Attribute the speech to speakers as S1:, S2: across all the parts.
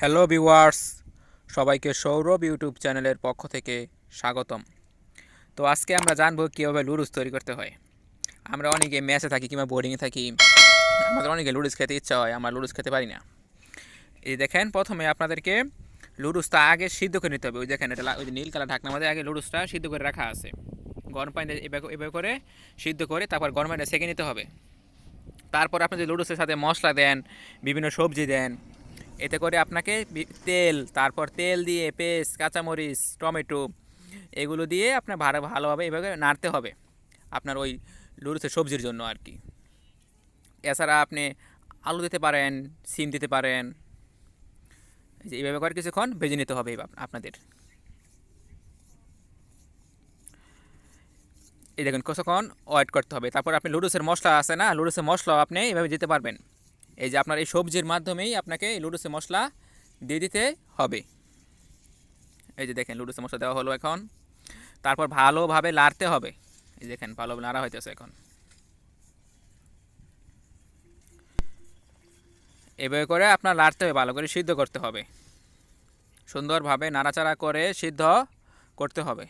S1: Hello viewers সবাইকে Sourav YouTube চ্যানেলের পক্ষ থেকে স্বাগতম। তো আজকে আমরা জানব কীভাবে লুডুস তৈরি করতে হয়। আমরা অনেকে ম্যাচে থাকি কিংবা বোর্ডিংয়ে থাকি। আমাদের অনেকে লুডুস খেতে ইচ্ছা হয়, আমরা লুডুস খেতে পারি না। এই দেখেন, প্রথমে আপনাদেরকে লুডুসটা আগে সিদ্ধ করে নিতে হবে। ওই দেখেন, এটা ওই যে নীল কালার ঢাকনার মধ্যে আগে লুডুসটা সিদ্ধ করে রাখা আছে। গরম পানিতে এভাবে করে সিদ্ধ করে তারপর গরম পানিতে সেঁকে নিতে হবে। তারপর আপনি যদি লুডুসের সাথে মশলা দেন, বিভিন্ন সবজি দেন এতে করে আপনাকে তেল, তারপর তেল দিয়ে পেস্ট, কাঁচামরিচ, টমেটো এগুলো দিয়ে আপনার ভালো, ভালোভাবে এভাবে নাড়তে হবে আপনার ওই লুডুসের সবজির জন্য আর কি। এছাড়া আপনি আলু দিতে পারেন, সিম দিতে পারেন যে এইভাবে করে কিছুক্ষণ ভেজে নিতে হবে আপনাদের। এই দেখুন, কিছুক্ষণ ওয়েট করতে হবে। তারপর আপনি লুডুসের মশলা আছে না লুডুসের মশলা আপনি এভাবে দিতে পারবেন। এই যে আপনার এই সবজির মাধ্যমেই আপনাকে এই লুডুসের মশলা দিয়ে দিতে হবে। এই যে দেখেন লুডুসের মশলা দেওয়া হলো এখন। তারপর ভালোভাবে লাড়তে হবে। এই দেখেন, ভালোভাবে নাড়া হইতেছে এখন। এভাবে করে আপনার লাড়তে হবে, ভালো করে সিদ্ধ করতে হবে। সুন্দরভাবে নাড়াচাড়া করে সিদ্ধ করতে হবে।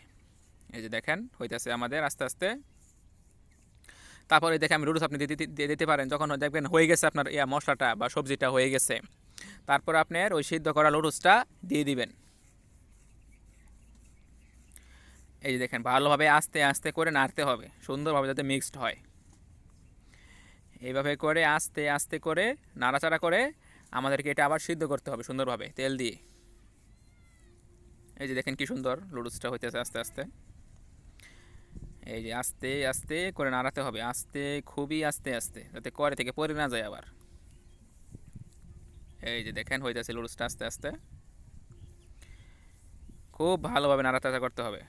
S1: এই যে দেখেন, হইতেছে আমাদের আস্তে আস্তে। তারপরে দেখে আমি লুডুস আপনি দিতে- পারেন। যখন দেখবেন হয়ে গেছে আপনার ইয়া মশলাটা বা সবজিটা হয়ে গেছে, তারপর আপনার ওই সিদ্ধ করা লুডুসটা দিয়ে দিবেন। এই যে দেখেন, ভালোভাবে আস্তে আস্তে করে নাড়তে হবে, সুন্দরভাবে যাতে মিক্সড হয়। এইভাবে করে আস্তে আস্তে করে নাড়াচাড়া করে আমাদেরকে এটা আবার সিদ্ধ করতে হবে সুন্দরভাবে তেল দিয়ে। এই যে দেখেন কি সুন্দর লুডুসটা হইতেছে আস্তে আস্তে। এই যে আস্তে আস্তে করে নাড়াতে হবে। আস্তে, খুবই আস্তে আস্তে, যাতে করে থেকে পরে না যায় আবার। এই যে দেখেন হয়ে যাচ্ছে লুডুসটা আস্তে আস্তে। খুব ভালোভাবে নাড়াচাড়া করতে হবে।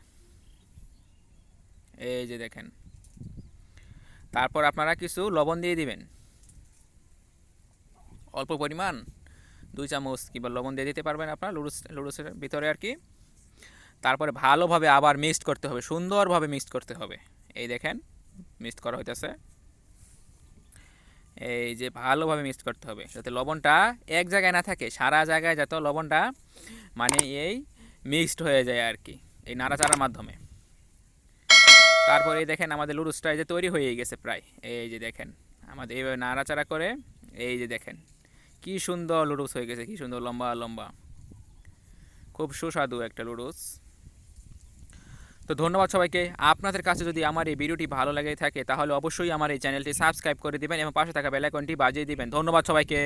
S1: এই যে দেখেন। তারপর আপনারা কিছু লবণ দিয়ে দিবেন। অল্প পরিমাণ, দুই চামচ কিংবা লবণ দিয়ে দিতে পারবেন আপনার লুডুস, লুডুসের ভিতরে আর কি। তারপরে ভালোভাবে আবার মিক্সড করতে হবে, সুন্দরভাবে মিক্সড করতে হবে। এই দেখেন মিক্সড করা হইতেছে। এই যে ভালোভাবে মিক্সড করতে হবে, যাতে লবণটা এক জায়গায় না থাকে, সারা জায়গায় যাতে লবণটা মানে এই মিক্সড হয়ে যায় আর কি, এই নাড়াচাড়ার মাধ্যমে। তারপরে এই দেখেন, আমাদের লুডুসটা এই যে তৈরি হয়ে গেছে প্রায়। এই যে দেখেন, আমাদের এইভাবে নাড়াচাড়া করে, এই যে দেখেন, কি সুন্দর লুডুস হয়ে গেছে, কি সুন্দর লম্বা লম্বা। খুব সুস্বাদু একটা লুডুস। তো ধন্যবাদ সবাইকে। আপনাদের কাছে যদি আমার এই ভিডিওটি ভালো লাগে থাকে, তাহলে অবশ্যই আমার এই চ্যানেলটি সাবস্ক্রাইব করে দেবেন এবং পাশে থাকা বেলাইকনটি বাজিয়ে দেবেন। ধন্যবাদ সবাইকে।